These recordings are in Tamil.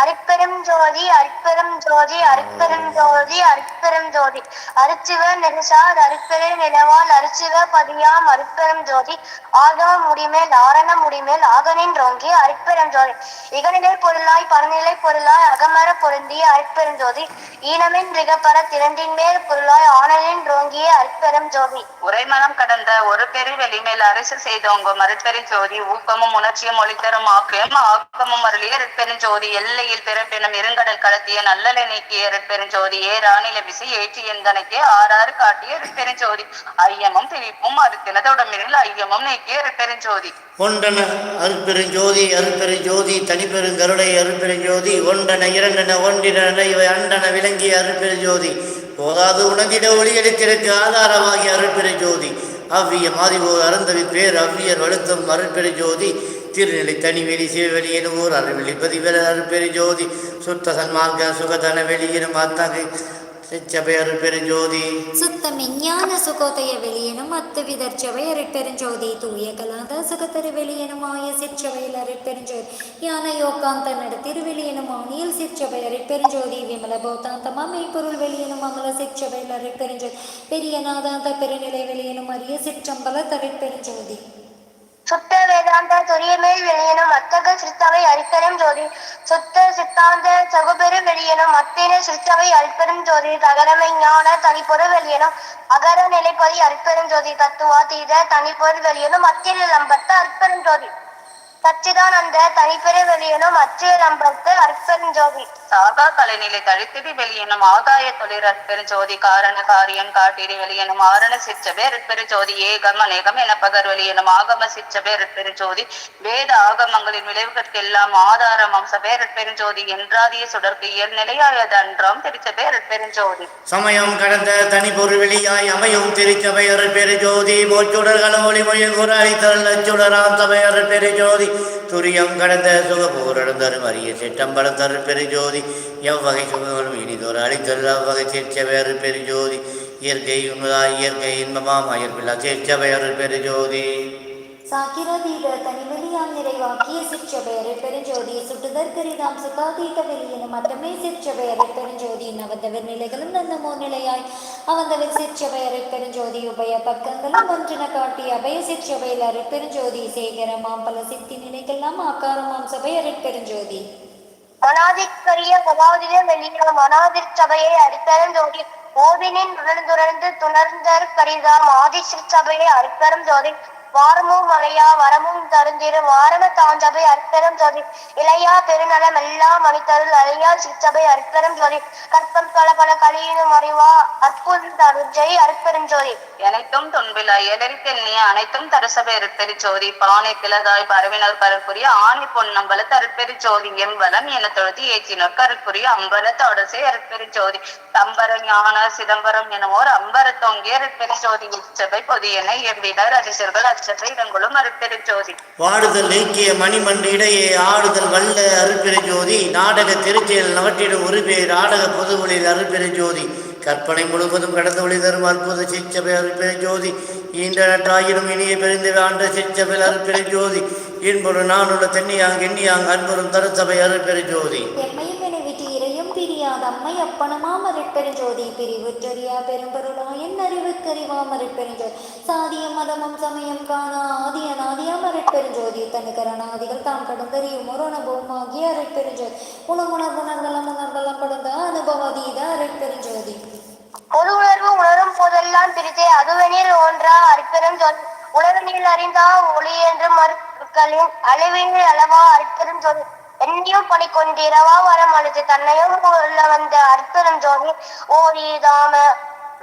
அரிப்பெரும் ஜோதி அரிப்பெரும் ஜோதி அரிப்பெரும் ஜோதி அரிப்பெரும் ஜோதி. அரிச்சிவ நெடுசார் அரிப்பெரு நிலவால் அரிச்சிவ பதியாம் அரிப்பெரும் ஜோதி. ஆகம முடிமேல் ஆரண முடிமேல் ஆகனின் ரோங்கி அரிப்பெரும் ஜோதி. இகநிலை பொருளாய் பரநிலை பொருளாய் அகமர பொருந்திய அரிப்பெரும் ஜோதி. ஈனமின் மிகப்பர திரண்டின் மேல் பொருளாய் ஆனலின் ரோங்கிய அரிப்பெரும் ஜோதி. உரைமனம் கடந்த ஒரு பெரு வெளிமேல் அரசு செய்தோங்கும் மறுபெரு ஜோதி. ஊக்கமும் உணர்ச்சியும் ஒளித்தரும் ஆக்கியம் ஆக்கமும் அருளிய அருட்பெரும் ஜோதி. எல்லை எல்லையில் பிறப்பினும் இருங்கடல் கடத்திய நல்லலை நீக்கிய பெருஞ்சோதி ஏ ராணில விசை ஏற்றி எந்தனைக்கே ஆறாறு காட்டிய பெருஞ்சோதி ஐயமும் திரிப்பும் அறுத்தினதோடமில் ஐயமும் நீக்கிய பெருஞ்சோதி ஒன்றன அருட்பெருஞ்சோதி அருட்பெருஞ்சோதி தனிப்பெருங்கருடை அருட்பெருஞ்சோதி ஒன்றன இரண்டன ஒன்றின இவை அண்டன விளங்கிய அருட்பெருஞ்சோதி. போதாது உணர்ந்திட ஒளியளித்திற்கு ஆதாரமாகிய அருட்பெருஞ்சோதி. அவ்விய மாதிவோர் அறந்தவி பேர் அவ்வியர் வழுத்தும் ஜோதி. திருநிலை தனிவெளி சிவவெளி எனுவோர் அருள்வெளி பதிவெள ஜோதி. சுத்த சன்மார்க்க சுகதன வெளியினும் அத்தகை சிச்சபை அருட்பெருஞ்சோதி சுத்த மெஞ்ஞான சுகோதய வெளியனும் அத்து விதர்ச்சவை அருட்பெருஞ்சோதி தூய கலாத சுகத்தரு வெளியனும் ஆய சிற்றவையில் அருட்பெருஞ்சோதி யான யோகாந்த நட திருவெளியனும் ஆணியில் சிற்றவை அருட்பெருஞ்சோதி விமல பௌத்தாந்தமா மெய்ப்பொருள் வெளியனும் அமல சிற்றவையில் அருட்பெருஞ்சோதி பெரிய நாதாந்த பெருநிலை வெளியனும் அரிய சிற்றம்பல தருட்பெருஞ்சோதி சுத்த வேதாந்த துரியமேல் வெளியனும் அத்தக சித்தவை அரிப்பெரும் ஜோதி. சுத்த சித்தாந்த சகுபெரு வெளியனும் அத்தின சித்தவை அரிப்பெரும் ஜோதி. தகரமை ஞான தனிப்பொரு வெளியனும் அகர நிலைப்பதி அரிப்பெரும் ஜோதி. தத்துவா தீத தனிப்பொரு வெளியனும் அத்தியில் லம்பத்த அரிப்பெரும் ஜோதி. சச்சிதானந்த தனிப்பெரு வெளியனும் அச்சிய லம்பத்து அரிப்பெரும் ஜோதி. சாகா கலைநிலை தழித்திடி வெளியனும் ஆதாய தொழில் பெருஞ்சோதி காரண காரியம் காட்டிடி வெளியனும் ஆரண சிற்றபே பெருஞ்சோதி ஏகம் அநேகம் என பகர் வெளியனும் ஆகம சிற்றபே பெருஞ்சோதி வேத ஆகமங்களின் விளைவுகளுக்கெல்லாம் ஆதாரம் அம்சபே பெருஞ்சோதி என்றாதிய சுடர்க்கு இயல் நிலையாயது அன்றாம் தெரிச்சபே பெருஞ்சோதி சமயம் கடந்த தனி வெளியாய் அமையும் திருச்சபை பெருஜோதி போச்சுடர்களும் ஒளிமொழியும் குர அழித்தல் அச்சுடராம் சபை பெருஜோதி. துரியம் கடந்த சுகபூரணம் தரும் அரிய சிட்டம்பலம் தரும் பெருஜோதி. எவ்வகை சுகங்களும் இனிதொரு அழித்தல் அவ்வகை சேர்ச்ச வேறு பெருஜோதி. இயற்கை உண்மைதாய் இயற்கை இன்பமாம் அயற்பில்லா சேர்ச்ச வேறு பெருஜோதி. சாக்கிரதீத தனிமை நிறைவாக்கிய சிற்றபெயரை பெருஞ்சோதி சுட்டுதற்கரிதாம் சுகாதீத வெளியினும் மட்டுமே சிற்றபெயரை பெருஞ்சோதி. நவந்தவர் நிலைகளும் நந்தமோ நிலையாய். அவந்தவர் சிற்றபெயரை பெருஞ்சோதி உபய பக்கங்களும் ஒன்றின காட்டி அபய சிற்றபையில் பெருஞ்சோதி சேகரமாம். பல சித்தி நிலைக்கெல்லாம் ஆக்காரமாம் சபையரை பெருஞ்சோதி. மனாதிக்கரிய கபாதித வெளியினும் மனாதிர் சபையை அரிப்பெரும் ஓவினின் உணர்ந்துணர்ந்து துணர்ந்தர் கரிதாம் ஆதி சிற்சபையை அரிப்பெரும் ஜோதி வாரமும் மலையா வரமும் தருந்திரும். வாரண தாஞ்சபை அற்பெரும் ஜோதி இளையா பெருநலம் எல்லாம் அணித்தருள் அலையா சிற்றபை அற்பெரும் ஜோதி கற்பம் பல பல கலியினும் அறிவா. அற்புத தருஜை அற்பெரும் ஜோதி. அனைத்தும் துன்பில் எதிரித்தெண்ணிய அனைத்தும் தருசபை அருத்தரி ஜோதி. பானை பிளதாய் பரவினர் கருப்புரிய ஆணி பொன்னம்பல தருப்பெருச்சோதி எம்பலம் என தொழுதி ஏற்றினர் கருப்புரிய அம்பல தொடசை அருட்பெருச்சோதி தம்பர ஞான சிதம்பரம் எனவோர் அம்பர தொங்கிய ஜோதி. உச்சபை பொதியனை எவ்விடர் அரிசர்கள் அச்சபை இடங்களும் ஜோதி வாடுதல் நீக்கிய மணிமண்டு இடையே ஆடுதல் வல்ல அருட்பெருஞ்சோதி. நாடக திருச்சியில் நவற்றிடும் ஒரு பேர் ஆடக பொதுவொழில் ஜோதி கற்பனை முழுவதும் கடந்த ஒளி தரும் அற்புத சிச்சபை அருட்பெருஞ்சோதி. ஈன்ற நட்டாயிரம் இனிய பெருந்த ஆண்ட சிச்சபை அருட்பெருஞ்சோதி. இன்பொரு நானுள்ள தென்னியாங் எண்ணியாங் அன்புறும் தருத்தபை அருட்பெருஞ்சோதி. ஜோதி நம்மை அம்மை அப்பணமாம் அருட்பெருஞ்சோதி பிரிவுற்றறியா பெரும்பொருளாயன் அறிவுக்கறிவாம் அருட்பெருஞ்சோதி சாதியம் மதமும் சமயம் காணா ஆதி அநாதியாம் அருட்பெருஞ்சோதி தனுக்கரணாதிகள் தாம் கடந்தறியும் ஒரு அனுபவமாகிய அருட்பெருஞ்சோதி உணவுணர்வுணர்தலம் உணர்தலம் கடந்த அனுபவதீத அருட்பெருஞ்சோதி பொது உணர்வு உணரும் போதெல்லாம் பிரித்தே அதுவெனில் ஒன்றா அற்பெரும் சொல் உணர்வில் அறிந்தா ஒளி என்று மறுக்களின் அளவில் அளவா அற்பெரும் சொல் என்னையும் பணி கொண்டிரவா வரம் அழுது தன்னையும் உள்ள வந்த அற்பரம் ஜோதி ஓரிதாம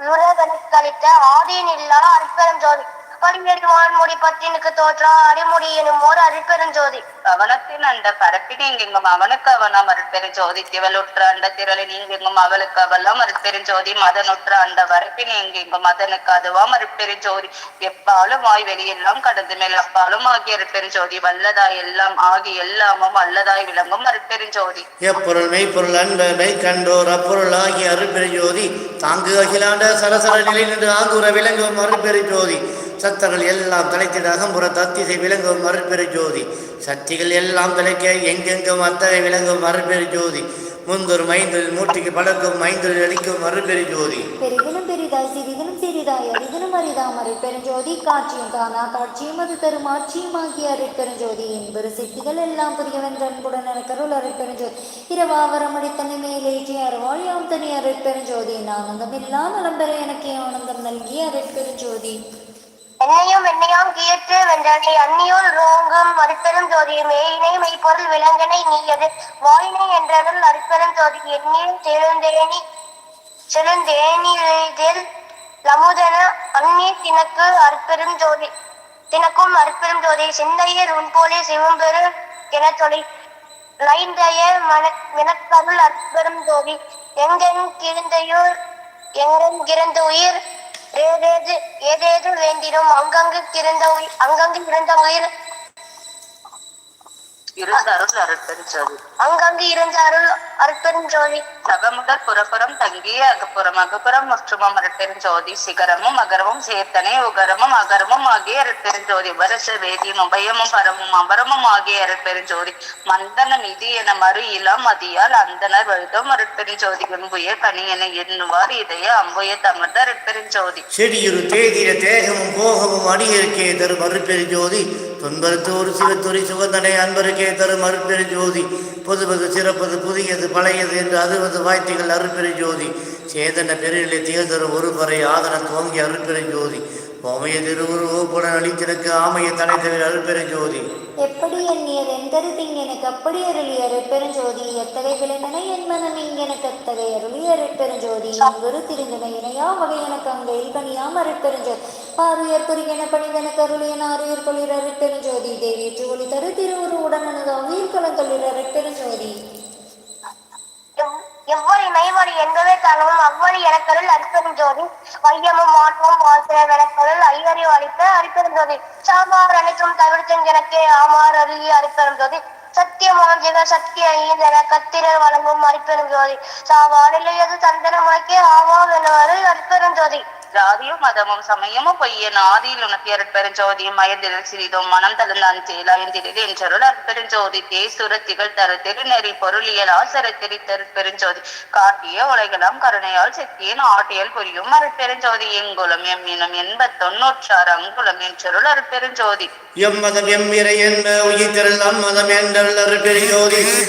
உலகனுக்களித்த ஆதியின் இல்லாத அற்பெரும் ஜோதி படியேற்று வான்மொழி பத்தினுக்கு தோற்றா அடிமுடி எனும் ஓர் அற்பெரும் ஜோதி அவனத்தின் அண்ட பரப்பின் எங்கெங்கும் அவனுக்கு அவனாம் அருட்பெருஞ்சோதி. திவலுற்ற அண்ட திரளின் எங்கெங்கும் அவளுக்கு அவெல்லாம் அருட்பெருஞ்சோதி. மதனுற்ற அண்ட வரப்பின் எங்கெங்கும் மதனுக்கு அதுவாம் அருட்பெருஞ்சோதி. எப்பாலும் வாய் வெளியெல்லாம் கடந்து மேல் அப்பாலும் ஆகிய அருட்பெருஞ்சோதி. வல்லதாய் எல்லாம் ஆகி எல்லாமும் அல்லதாய் விளங்கும் அருட்பெருஞ்சோதி. எப்பொருள் மெய்ப்பொருள் அன்ப மெய் கண்டோர் அப்பொருள் ஆகிய அருட்பெருஞ்சோதி. தாங்கு அகிலாண்ட சரசர நிலை நின்று ஆங்குற விளங்கும் அருட்பெருஞ்சோதி. சத்தங்கள் எல்லாம் தலைத்திட அகம்புற தத்திசை விளங்கும் மறுபெரு ஜோதி. சக்திகள் எல்லாம் தலைக்க எங்கெங்கும் அத்தகை விளங்கும் மறுபெரு ஜோதி. முந்தொரு மைந்தொழில் மூட்டிக்கு பழக்கும் மைந்தொழில் அளிக்கும் மறுபெரு ஜோதி. பெரிதிலும் பெரிதாய் சிறிதிலும் சிறிதாய் அரிதிலும் அரிதாம் அருட்பெருஞ்சோதி காட்சியும் காணா காட்சியும் அது தரும் அரு பெருஞ்சோதி என்பது சித்திகள் எல்லாம் புரியவென்ற அன்புடன் எனக்கருள் அருட்பெருஞ்சோதி இரவாவரம் அடித்தனை மேலேற்றி அருவாழியாம் தனி அருட்பெருஞ்சோதி ஆனந்தம் எல்லாம் நலம்பெற எனக்கு ஆனந்தம் நல்கிய அருட்பெருஞ்சோதி என்னையும் என்னையாம் கீற்று வென்றனை அந்நியோல் ரோங்கும் மறுப்பெரும் ஜோதி இணை மெய்ப்பொருள் விலங்கனை நீயது. வாயினை என்றருள் அறுப்பெரும் ஜோதி எண்ணில் தெருந்தேனி செழுந்தேனிதில் லமுதன அந்நிய தினக்கு அற்பெரும் ஜோதி தினக்கும் அற்பெரும் ஜோதி சிந்தையில் உன்போலே சிவம்பெரு என சொல்லி லைந்தைய மன வினக்கருள் அற்பெரும் ஜோதி எங்கெங் கிருந்தையுள் எங்கெங் கிடந்த உயிர் ஏதேது ஏதேது வேண்டினும் அங்கங்கு திறந்த உயிர் அங்கங்கு இருந்த உயிர் இருந்தருள் அருட்பெருஞ்சோதி அங்கங்கு இருந்த அருள் அற்பெரும் ஜோதி சகமுதல் புறப்புறம் தங்கிய அகப்புறம் அகப்புறம் முற்றுமம் அருட்பெருஞ்சோதி சிகரமும் அகரமும் சேர்த்தனே உகரமும் அகரமும் ஆகிய அருட்பெருஞ்சோதி வருஷ வேதியும் உபயமும் பரமும் அபரமும் ஆகிய அருட்பெருஞ்சோதி மந்தன நிதி என மறு இளம் மதியால் அந்தனர் வருடம் அருட்பெருஞ்சோதி என்புய கனி என எண்ணுவார் இதய அம்புய தமர்ந்த அருட்பெருஞ்சோதி செடியுறு தேதிர தேகமும் போகமும் அடியருக்கே தரும் ஜோதி துன்பருத்தோர் சிவத்துறை சுகந்தனை அன்பருக்கே தரும் அருப்பெரு ஜோதி. பொதுவது சிறப்பது புதியது பழையது என்று அதுவது வாய்த்திகள் அருப்பெரு ஜோதி. சேதன பெருநிலை திகழ்தரும் ஒரு முறை ஆதன துவங்கி அருப்பெரு ஜோதி. ஓமைய திருவுருவப்புடன் அளித்திருக்கு ஆமைய தலை தவிர அருப்பெரு எப்படி எண்ணியது எந்தரு திங்கெனக்கு அப்படி அருளி அருட்பெருஞ்சோதி எத்தகை விளைந்தன என் மனம் இங்கெனக்கு அத்தகை அருளி அருட்பெருஞ்சோதி எங்குரு திருந்தன இணையா வகை எனக்கு அங்கே இல்பணியாம் அருட்பெருஞ்சோதி பாருயர் குறிகென பணிந்தனக்கு அருளியன் ஆறுயர் கொளிர் அருட்பெருஞ்சோதி தேவியற்று ஒளி தரு திருவுரு உடனது உயிர் கலந்தொழிர் அருட்பெருஞ்சோதி எவ்வளவு எவ்வழி மெய்வழி என்பவே தானும் அவ்வழி எனக்கருள் அற்பெரும் வையமும் மாற்றமும் வாழ்க்கிற எனக்கருள் ஐயறிவு அளித்த அரிப்பெரும் சாமார் அனைத்தும் தவிர்த்தும் எனக்கே ஆமார் அருகி அரிப்பெரும் ஜோதி சத்தியமாம் ஜெக சக்தி ஐந்தன கத்திரர் வழங்கும் அரிப்பெருஞ்சோதி சாவானிலையது தந்தன ஆவாம் ஆமாம் என்னவரு ஜாதியும் மதமும் சமயமும் பொய்யன் ஆதியில் உனக்கு அருட்பெருஞ்சோதியும் மயந்திரில் சிறிதும் மனம் தழுந்தான் செயலாய்ந்திரில் என்றருள் அற்பெருஞ்சோதி தேசுர திகழ் தர திருநெறி பொருளியல் ஆசரத்திரி தருட்பெருஞ்சோதி காட்டிய உலகெல்லாம் கருணையால் சக்தியின் ஆட்டியல் புரியும் அருட்பெருஞ்சோதி எங்குலம் எம்மினம் எண்பத் தொன்னூற்றாறு அங்குளம் என்றருள் அருட்பெருஞ்சோதி எம்மதம் எம்மிரை என்ன உயிர்த்தருள் அம்மதம் என்றல் அருப்பெரு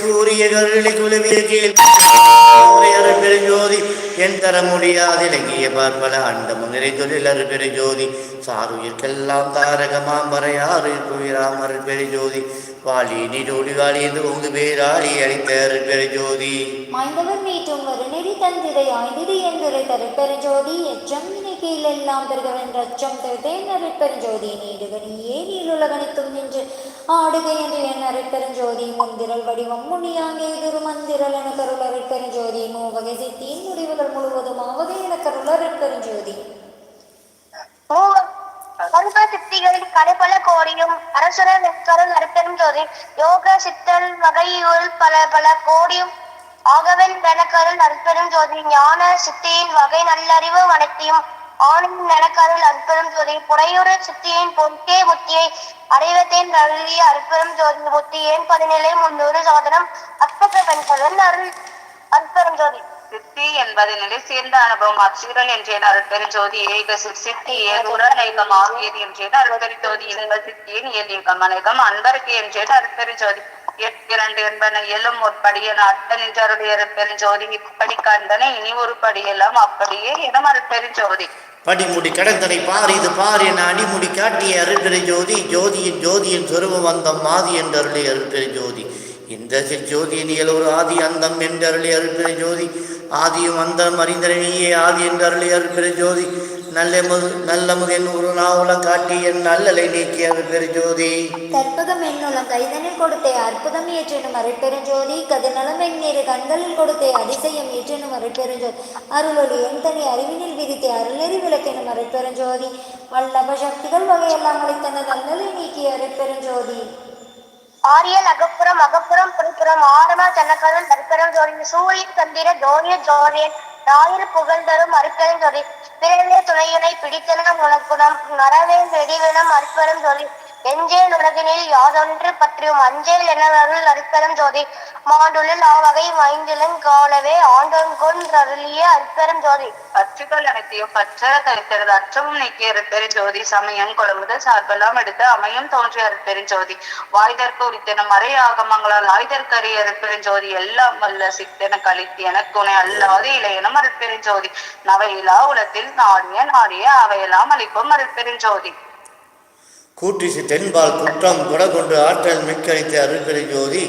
கூறிய கருளி குழுவிய கீழ் அருப்பெரு என் தர முடியாது இலங்கிய பார்ப்பல அண்டமும் நிறைந்தொழில் அருப்பெரு ஜோதி சாருயிர்க்கெல்லாம் தாரகமாம் வரையாறு குயிராம் அருப்பெரு ஜோதி வாழி நீடோடி வாழி என்று உங்கு பேராளி அளித்த அருப்பெரு ஜோதி மாய்ந்தவர் மீட்டும் ஒரு நெறி தந்திரை ஆய்ந்திடு என்றுரை தருப்பெருஞ்சோதி எச்சம் கீழெல்லாம் பெருகவன் ரச்சம் அச்சம் தருதேன் அருட்பெருஞ்சோதி நீடுகனியே நீளுலகணித்தும் நின்று ஆடுக என்று என் அருட்பெருஞ்சோதி முந்திரல் வடிவம் முனியாங்கே திரு மந்திரல் என கருள் அருட்பெருஞ்சோதி மூவகை சித்தியின் முடிவுகள் முழுவதும் ஆவகை என கருள் அருட்பெருஞ்சோதி. மூவர் சித்திகளின் கடைப்பல கோடியும் அரசுர வெக்கருள் அறுப்பெரும் ஜோதி யோக சித்தல் வகையூரில் பல பல கோடியும் ஆகவன் பெணக்கருள் அறுப்பெரும் ஜோதி ஞான சித்தியின் வகை நல்லறிவு அனைத்தையும் ஆணின் நெனக்கருள் அற்புதம் ஜோதி. புறையுற சித்தியின் பொருட்டே புத்தியை அடைவத்தேன் அருளிய அற்புதம் ஜோதி. ஏன் பதினிலை முன்னூறு சாதனம். அற்பக அருள். அற்புதம் ஜோதி. சித்தி என்பது நிலை சேர்ந்த அனுபவம் அச்சுரன் என்றேன் அருட்பெருஞ்சோதி ஏக சித்தி ஏகுரன் ஏகம் ஆகியது என்றேன் அருட்பெருஞ்சோதி என்ப சித்தியின் ஏகம் அநேகம் அன்பருக்கு என்றேன் அருட்பெருஞ்சோதி எட்டிரண்டு என்பன இயலும் ஒரு படியன அட்டன் என்று அருளிய அருட்பெருஞ்சோதி இப்படி கண்டன இனி ஒரு படியெல்லாம் அப்படியே இடம் அருட்பெருஞ்சோதி படிமுடி கடந்தனை பார் இது பார் என அடிமுடி காட்டிய அருட்பெரு ஜோதி ஜோதியின் ஜோதியின் சொருவம் வந்தம் மாதி என்று அருளி அருட்பெரு ஜோதி. இந்த ஜோதியின் இயலொரு ஆதி அந்தம் என்று அருளி அருட்பெரு ஜோதி. ஆதியும் அந்தம் அறிந்தனையே ஆதி என்று அருளி அருட்பெரு ஜோதி. நல்ல முது நல்ல முதன் ஒரு நாவலம் காட்டி என் நல்லலை நீக்கிய அருட்பெரு ஜோதி கற்பகம் என்னுளம் கைதனில் கொடுத்தே அற்புதம் ஏற்றெனும் அருட்பெருஞ்சோதி கதிநலம் எண்ணீர் கண்களில் கொடுத்தே அதிசயம் ஏற்றெனும் அருட்பெருஞ்சோதி அருளொளி என் தனி அறிவினில் விதித்தே அருளறி விளக்கெனும் அருட்பெருஞ்சோதி. வல்லப சக்திகள் வகையெல்லாம் அளித்தன நல்லலை நீக்கிய அருட்பெருஞ்சோதி. ஆரியல் அகப்புறம் அகப்புறம் புறப்புறம் ஆரம தனக்கருள் தற்பெரும் ஜோதி சூரியன் சந்திர ஜோதிய ஜோதியன் ஞாயிறு புகழ் தரும் தொழில் ஜோதி பிறவே துணையினை பிடித்தன உனக்குணம் மரவேன் வெடிவினம் அற்பரும் தொழில் எஞ்சேல் உலகினில் யாதொன்று பற்றியும் அஞ்சேல் எனவருள் அருட்பெரும் ஜோதி. மாண்டுளில் ஆவகை மைந்திலன் காலவே ஆண்டோன் அருளிய அருட்பெரும் ஜோதி. பற்றுகள் அனைத்தையும் பற்ற தரிக்கிறது அற்றமும் நீக்கிய அருட்பெரும் ஜோதி. சமயம் கொழுமுதல் சார்பெல்லாம் எடுத்து அமையும் தோன்றிய அருட்பெரும் ஜோதி. வாய்தற்கு உரித்தன மறை ஆகமங்களால் ஆய்தற்கரிய அருட்பெரும் ஜோதி. எல்லாம் வல்ல சித்தன கழித்து துணை அல்லாது இளையனும் அருட்பெரும் ஜோதி. நவையிலா உலத்தில் நாடிய நாடிய அவையெல்லாம் அளிப்பும் அருட்பெரும் ஜோதி. கூட்டிசு தென்பால் குற்றம் குடகொண்டு ஆற்றல் மிக்கழித்த அருள்பெரு ஜோதி.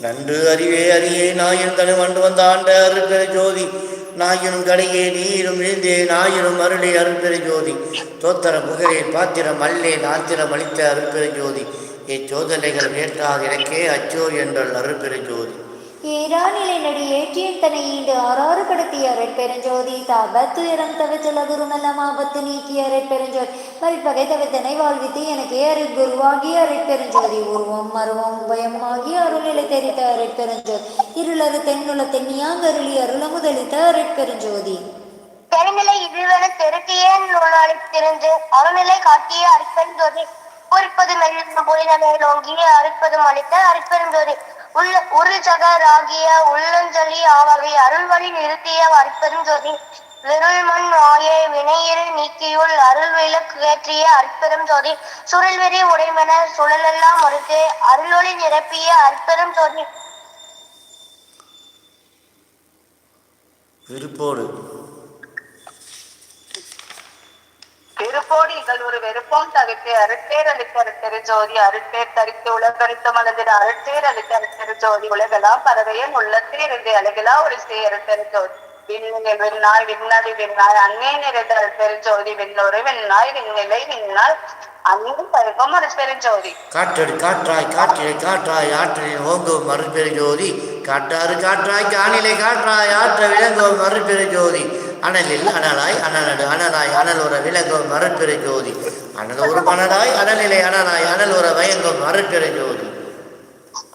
நன்று அறிவே அறியே நாயின் தனி வண்டு வந்த ஆண்ட அருட்பெரு ஜோதி. நாயினும் கடையே நீரும் விழுந்தே நாயினும் அருளே அருள்பெரு ஜோதி. தோத்தர புகழே பாத்திரம் அல்லே நாத்திரம் அளித்த அருள்பெரு ஜோதி. இச்சோதனைகள் எனக்கே அச்சோ என்றால் அருட்பெரு ஜோதி. ஏரா நடி ஏற்றியன் தனை ஈண்டு ஆறாறு கடத்திய பெருஞ்சோதி தபத்துயரம் தவித்துள்ள குருநலம் ஆபத்து நீக்கிய அரைப்பெருஞ்சோதி மறுப்பகை தவித்தனை வாழ்வித்து எனக்கு அருட்குருவாகிய அரைப்பெருஞ்சோதி உருவம் மருவம் பயமாகிய அருளிலை தெரித்த இருளது இருளறு தென்னுல தென்னியாங்கருளி அருள முதலித்த அரைப்பெருஞ்சோதி பெருநிலை இதுவென தெருத்தியன் நூலாளி திரிந்து அருநிலை காட்டிய அரிப்பெருஞ்சோதி. ஜோதி மெல்லும் புரித நோங்கி அரிப்பதும் அளித்த அரிப்பெரும் உள்ள உரு ஜகராகிய உள்ளஞ்சொலி ஆவகை அருள்வழி நிறுத்திய அற்பெருஞ்சொலி ஜோதி விருள் மண் ஆயே நீக்கியுள் அருள் விளக்கு ஏற்றிய அற்பெரும் ஜோதி சுழல்வெறி உடைமென சுழலெல்லாம் மறுத்து அருளொளி நிரப்பிய அற்பெரும் ஜோதி. விருப்போடு திருப்போடி ஒரு வெறுப்போம் தவிர்த்து அருட்பேர் அளித்த அருட்பெரு ஜோதி அருட்பேர் தரித்து உலகரித்து மலர்ந்திட அருட்பேர் அளித்த அருட்பெரு ஜோதி உலகெல்லாம் பறவையன் உள்ளத்தில் இருந்து அழகலா ஒரு ஸ்ரீ அருட்பெரு ஜோதி. விண்ணில் விண்ணாய் விண்ணடி விண்ணாய் அன்னே நிறைந்த அருட்பெரு ஜோதி விண்ணொரு விண்ணாய் விண்ணிலை விண்ணால் அன்பு பருவம் அருட்பெரு ஜோதி. காற்றடி காற்றாய் காற்றிலை காற்றாய் ஆற்றில் ஓங்கும் மறுபெரு ஜோதி. காட்டாறு காற்றாய் காணிலை காற்றாய் ஆற்ற விளங்கும் மறுபெரு ஜோதி. அனலில் அனலாய் அனலடு அனலாய் அனலுற விளங்கும் மறுபெரு ஜோதி அனல் ஒரு மணலாய் அனலிலை அனலாய் அனலுற வயங்கும் மறுபெரு ஜோதி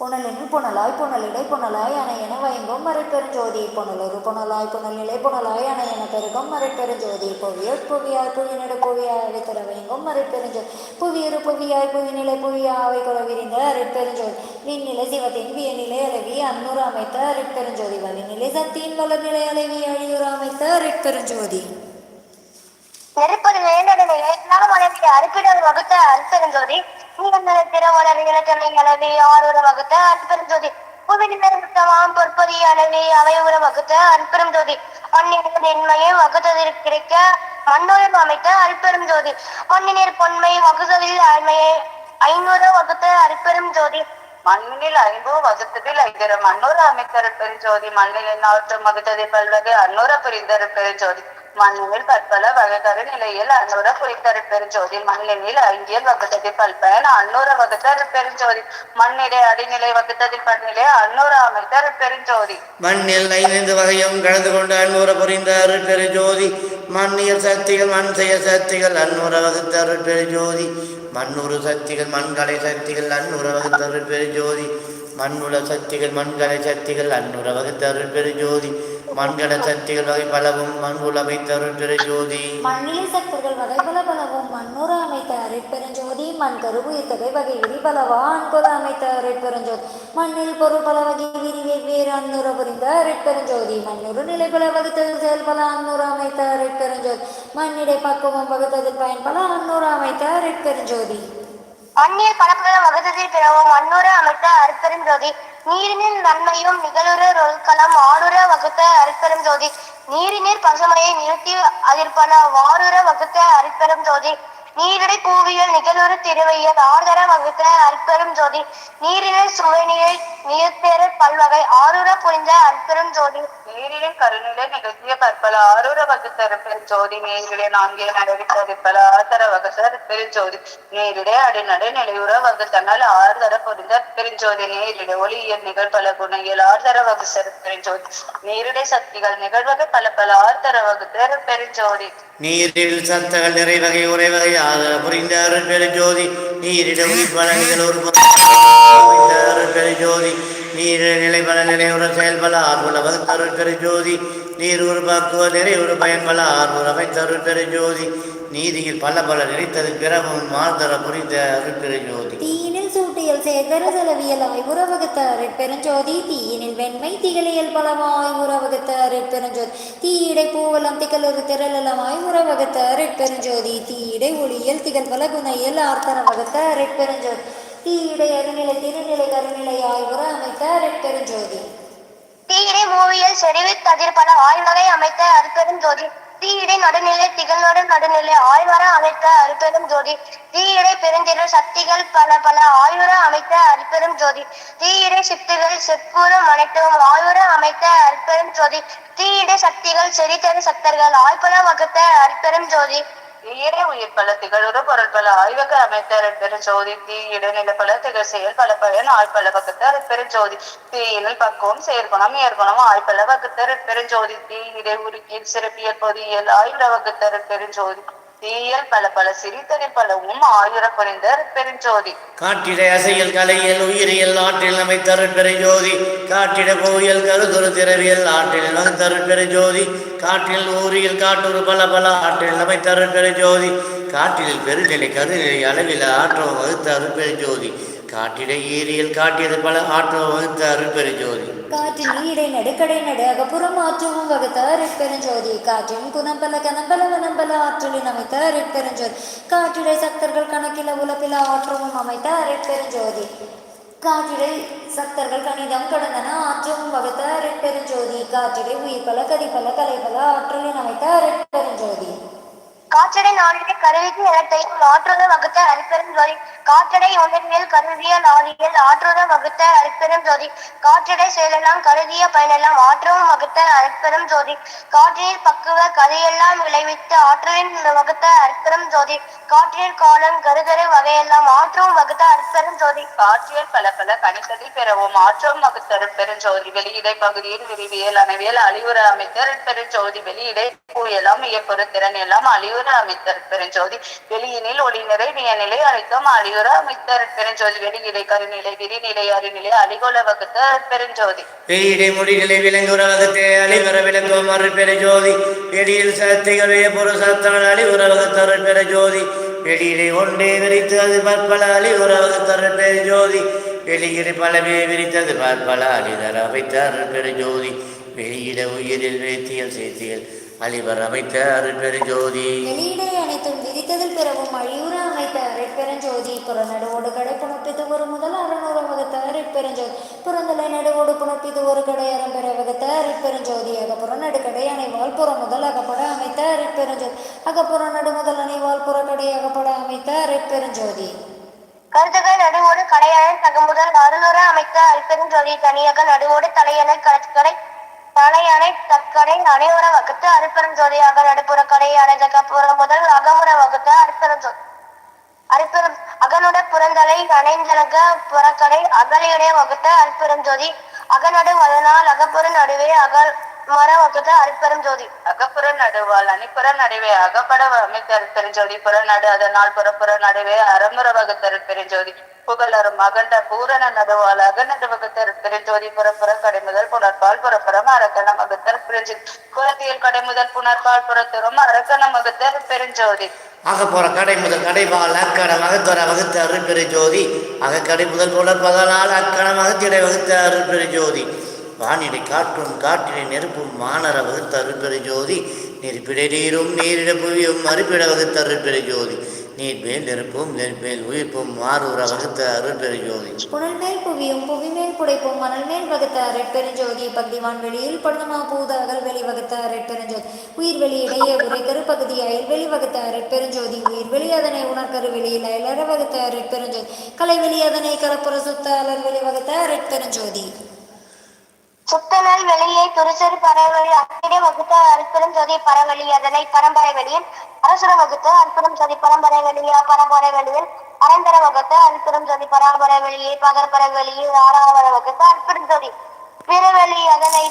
புனலினில் புனலாய் புனலிடை புனலாய் என வயங்கும் மறைப்பெருஞ்சோதி புனலொரு புனலாய் புனலிலை புனலாய் என பெருகும் மறைப்பெருஞ்சோதி புவியற் புவியாய் புவியினிட புவியாய் அவை தர வயங்கும் மறைப்பெருஞ்சோதி புவியரு புவியாய் புவிநிலை புவியா அவை குல விரிந்த அரைப்பெருஞ்சோதி விண்ணிலை சிவத்தின் வியநிலை அழவி அன்னூறு அமைத்த அரைப்பெருஞ்சோதி வலிநிலை சக்தியின் வளர்நிலை அழவி அழியூர் அமைத்த அரைப்பெருஞ்சோதி நெருப்பது வேண்டடனை எல்லாம் வளர்ச்சி அறுப்பிடர் வகுத்த அருப்பெருஞ்சோதி நீல வளர் இனத்தனை அளவி ஆறுற வகுத்த அற்பெருஞ்சோதி புவிநிலை சுத்தமாம் பொற்பதி அளவி அவை வகுத்த அன்பெரும் ஜோதி மண்ணின் எண்மையை வகுத்ததில் கிடைக்க மண்ணுரம் அமைத்த அற்பெரும் ஜோதி மண்ணினர் பொன்மை வகுத்ததில் அண்மையை ஐநூறு வகுத்த அற்பெரும் ஜோதி மண்ணில் ஐம்போ வகுத்ததில் ஐதர மண்ணூறு அமைத்தரு பெருஞ்சோதி மண்ணில் நாற்றம் வகுத்ததில் பல்வகை அன்னூர புரிந்தர் பெருஞ்சோதி. மண்ணில் பற்பல வகைதரு நிலையில் அன்னூர புரிந்தரு பெருஞ்சோதி மண்ணில் ஐந்தியல் வகுத்ததில் பல்பயன் அன்னூர வகுத்தரு பெருஞ்சோதி மண்ணிலை அடிநிலை வகுத்ததில் பண்நிலை அன்னூர அமைத்தரு பெருஞ்சோதி. மண்ணில் ஐந்து வகையும் கலந்து கொண்டு அன்னூர புரிந்த அருட்பெரு ஜோதி மண்ணியல் சக்திகள் மண் செய்ய சக்திகள் அன்னூர வகுத்த அருட்பெரு ஜோதி மண்ணுறு சக்திகள் மண்கலை சக்திகள் அன்னூர வகுத்த அருட்பெரு ஜோதி மண்ணுல சக்திகள் மண்கலை சக்திகள் அன்னூர வகுத்த அருட்பெரு ஜோதி மண்கல சக்திகள் வகை பலவும் மண்புல அமைத்த அருட்பெரு ஜோதி. மண்ணிலை சக்தர்கள் வகை பல பலவும் மண்ணூறு அமைத்த அரைப்பெருஞ்சோதி மண் கருவுயிர்த்தகை வகை விரி பலவா அன்புல அமைத்த அரைப்பெருஞ்சோதி மண்ணில் பொருள் பல வகை விரி வெவ்வேறு அன்னூறு புரிந்த அரைப்பெருஞ்சோதி மண்ணூறு நிலை பல வகுத்ததில் செயல் பல அன்னூறு அமைத்த அரைப்பெருஞ்சோதி மண்ணிடை பக்குவம் வகுத்ததில் பயன் பல அன்னூறு அமைத்த அரைப்பெருஞ்சோதி மண்ணில் பலப்பல வகுத்ததில் பிறவும் மண்ணுற அமைத்த அற்பெரும் ஜோதி. நீரினில் நன்மையும் நிகழுற ரொல்களம் ஆடுற வகுத்த அற்பெரும் ஜோதி. நீரினில் பசுமையை நிறுத்தி அதிர்ப்பன வாருற வகுத்த அரிப்பெரும் ஜோதி. நீரிடை பூவியல் நிகழுறு திருவையல் ஆர்தர வகுத்த அற்பெரும் ஜோதி. நீரினில் சுவைநீரை நீர்த்தேற பல்வகை ஆறுற புரிந்த அற்பெரும் ஜோதி. நீரிலே கருநிலை நிகழ்த்திய பற்பல ஆரூர வகுத்தரு பெருஞ்சோதி நீரிலே நான்கே நடவித்தது பல ஆதர வகுத்தர் பெருஞ்சோதி நீரிலே அடிநடை நிலையுற வகுத்தனால் ஆறுதர பொருந்த பெருஞ்சோதி நீரிலே ஒளியியல் நிகழ்பல குணையில் ஆறுதர வகுசர் பெருஞ்சோதி நீரிடை சக்திகள் நிகழ்வகை பல பல ஆறுதர வகுத்தர் பெருஞ்சோதி நீரில் சத்தகள் நிறைவகை உறைவகை ஆதர புரிந்த அருள் பெருஞ்சோதி நீரிட உயிர் பலன்கள் ஒரு பெருஞ்சோதி நீர் நிலைபல நிலையுற செயல்பல ஆர்வல வகுத்தருள் ஜோதி. நீர் உருவாக்குவ நிறை ஒரு பயன்பல ஆர்வல அமைத்தருள் ஜோதி. நீதியில் பல பல நினைத்தது பிறவும் மார்தர புரிந்த அருள் ஜோதி. தீயினில் சூட்டியல் சேர்தர செலவியலாய் உறவகுத்த பெருஞ்சோதி தீயினில் வெண்மை திகழியல் பலமாய் உறவகுத்த அருட்பெருஞ்சோதி தீயிடை பூவலம் திகழொரு திரளலமாய் உறவகுத்த அருட்பெருஞ்சோதி தீயிடை ஒளியல் திகழ் பல குணையல் ஆர்த்தர வகுத்த அருட்பெருஞ்சோதி தீயிடை அருநிலை திருநிலை கருநிலையாய் உற அமைத்த அருட்பெருஞ்சோதி. தீயிடை மூவியல் செறிவு கதிர்பல ஆய்வகை அமைத்த அருப்பெரும் ஜோதி தீயிடை நடுநிலை திகழ்நடு நடுநிலை ஆய்வர அமைத்த அருப்பெரும் ஜோதி தீயிடை பெருந்திரள் சக்திகள் பல பல ஆய்வுற அமைத்த அருப்பெரும் ஜோதி தீயிடை சித்துகள் செப்புறம் அனைத்தும் ஆய்வுற அமைத்த அருப்பெரும் ஜோதி தீயிடை சக்திகள் செறித்தரு சக்தர்கள் ஆய்பல வகுத்த அருப்பெரும் ஜோதி ஈரே உயிர் பல திகழுற பொருள் பல ஆய்வக அமைத்த பெரு ஜோதி தீ இடைநிலை பல திகழ் செயல் பல பயன் ஆழ்பல பக்கத்தர் பெரு ஜோதி தீயினில் பக்குவம் செயற்குணம் ஏற்குணம் ஆழ்பல வகுத்த பெரு ஜோதி தீ இடை உருக்கியல் சிறப்பியல் பொறியியல் ஆயுர வகுத்தர் பெரு ஜோதி தீயல் பல பல சிரித்தனை பலவும் ஆயுர புரிந்த பெருஞ்சோதி. காட்டிட அசையல் கலையல் உயிரியல் ஆற்றில் நம்மை பெரு ஜோதி காட்டிட கோயில் கருதுரு திரவியல் ஆற்றில் வகுத்தருள் பெரு ஜோதி காற்றில் ஊரியல் காட்டூர் பல பல ஆற்றில் நம்மை பெரு ஜோதி காட்டில் பெருநிலை கருநிலை அளவில் ஆற்றவும் வகுத்த அருள் பெரு ஜோதி காட்டிட ஏரியில் காட்டியது பல ஆற்றவும் வகுத்த அருள் காற்றின் ஈடை நடுக்கடை நடு அகப்புறம் ஆற்றவும் வகுத்த அருட்பெருஞ்சோதி. காற்றின் குணம்பல கனம்பல வனம்பல ஆற்றலின் அமைத்த அருட்பெருஞ்சோதி. காற்றிடை சக்தர்கள் கணக்கில உலப்பில ஆற்றவும் அமைத்த அருட்பெருஞ்சோதி. காற்றிடை சக்தர்கள் கணிதம் கடந்தன ஆற்றவும் வகுத்த அருட்பெருஞ்சோதி. காற்றிடை உயிர் பல கதிப்பல கலைபல ஆற்றலின் அமைத்த அருட்பெருஞ்சோதி. காற்றடை நாளிலே கருவிக்கு இடத்தையும் ஆற்றுத வகுத்த அரிப்பெரும் ஜோதி காற்றடை உணர்வியல் கருதிய நாளியல் ஆற்றுத வகுத்த அரிப்பெரும் ஜோதி காற்றடை செயலெல்லாம் கருதிய பயனெல்லாம் ஆற்றவும் வகுத்த அரிப்பெரும் ஜோதி காற்றினில் பக்குவ கதையெல்லாம் விளைவித்து ஆற்றலின் வகுத்த அரிப்பெரும் ஜோதி காற்றினில் காலம் கருதரு வகையெல்லாம் ஆற்றவும் வகுத்த அரிப்பெரும் ஜோதி. காற்றியல் பல பல கணித்ததில் பெறவும் ஆற்றம் வகுத்தருள் பெருஞ்சோதி வெளியிடை பகுதியில் விரிவியல் அணைவியல் அழிவுற அமைத்தர் பெருஞ்சோதி வெளியிடை பூயெல்லாம் இயப்பொரு திறன் எல்லாம் அழிவுற அமைத்தர் பெருஞ்சோதி வெளியினில் ஒளி நிறை வியநிலை அழைத்தும் அழிவுற அமைத்தர் பெருஞ்சோதி வெளியிடை கருநிலை விரிநிலை அருநிலை அழிகொல வகுத்த பெருஞ்சோதி வெளியிடை முடிநிலை விலங்குற வகுத்தே அழிவர விளங்குவோம் ஜோதி. வெளியில் சக்திகள் பொரு சத்தால் அழிவுற வகுத்தருள் பெரு வெளியிலே ஒன்றே விரித்து அது பற்பல அழிவுறவு வகுத்தருள் பெரு ஜோதி வெளியிடை பலவே விரித்தது பற்பல அழிதர் அமைத்தார் அருள் பெரு ஜோதி வெளியிட உயிரில் வேத்தியல் சேர்த்தியல் அழிவர் அமைத்த அருள் பெரு ஜோதி வெளியிடை அனைத்தும் விதித்ததில் பிறவும் அழிவுற அமைத்த அரைப்பெருஞ்சோதி புறநடுவோடு கடைப்பணப்பித்து ஒரு முதல் அறநூறு வகுத்த அரைப்பெருஞ்சோதி புறந்தலை நடுவோடு புணப்பித்து ஒரு கடை அறம்பெற வகுத்த அரைப்பெருஞ்சோதி. அகப்புற நடுக்கடை அணைவால் புற முதல் அகப்பட அமைத்த அரிப்பெருஞ்சோதி. அகப்புற நடு முதல் அணைவால் புறக்கடை அகப்பட அமைத்த அரிப்பெருஞ்சோதி. கருத்துகள் நடுவோடு கடையணை தகமுதல் அருளுற அமைத்த அரிப்பெருஞ்சோதி. தனியாக நடுவோடு தலையணை கடற்கரை தலையணை தக்கடை அனைவர வகுத்து அரிப்பெருஞ்சோதியாக நடுப்புற கடை அணைதகப்புற முதல் அகமுற வகுத்த அரிப்பெருஞ்சோதி. அரிப்பெரும் அகனுட புறந்தலை அணைந்தலக புறக்கடை அகலியுடைய வகுத்த அரிப்பெரும் ஜோதி அகநடு வதனால் அகப்புற நடுவே அகல் மர வகுத்த அரிப்பெரும் ஜோதி அகப்புற நடுவால் அணிப்புற நடுவே அகப்பட அமைத்தர் பெருஞ்சோதி புற நடு அதனால் புறப்புற நடுவே அறமுற வகுத்தர் பெருஞ்சோதி புகழரும் அகண்ட பூரண நடுவால் அகநடு வகுத்தர் பெருஞ்சோதி புறப்புற கடைமுதல் புனர்பால் புறப்புறம் அரக்கணம் வகுத்தர் பெருஞ்சோதி புறத்தியல் கடைமுதல் புனர்பால் புறத்துறம் அரக்கணம் வகுத்தர் பெருஞ்சோதி அகப்புற கடை முதல் கடை பால் அக்கணம் அகத்துற வகுத்த அருள் பெரு ஜோதி அகக்கடை முதல் புலற்பதனால் அக்கணம் அகத்திடை வகுத்த அருப்பெரு ஜோதி. வானிலை காற்றும் காற்றினை நெருப்பும் மாணர வகுத்த அருள் பெரு ஜோதி. நெருப்பிட நீரும் நீரிட புவியும் மறுப்பிட வகுத்த பெரு ஜோதி. நீர்மேல் நெருப்பும் நெருப்பேல் உயிர்ப்பும் மாறுற வகுத்த அருள் புனல் மேல் புவியும் புவி மேல் புடைப்பும் மணல் மேல் வகுத்த அரைப்பெருஞ்சோதி பக்திவான் வெளியில் படுமா பூத அகல் வெளி வகுத்த அரைப்பெருஞ்சோதி உயிர் வெளி இடையே உரை கருப்பகுதி அயல்வெளி வகுத்த அரைப்பெருஞ்சோதி உயிர் வெளி அதனை உணர்கரு வெளியில் அயலர வகுத்த அரைப்பெருஞ்சோதி கலை வெளி அதனை கலப்புற சுத்த அலர் வெளி வகுத்த அரைப்பெருஞ்சோதி சுத்தநாள் வெளியே துரிசரு பறவழி அக்கிடே வகுத்த அற்புதம் சொதி பரவழி அதனை பரம்பரை வெளியில் அரசுர வகுத்த அற்புதம் சதி பரம்பரை வெளியா பரம்பரை வெளியில். அரந்தர வகுத்த அற்புதம் சதி பராபரை வெளியே பகற்பரை வெளியில் ஆறாவர வகுத்த அற்புதம் ஜோதி பிறவெளி அதனை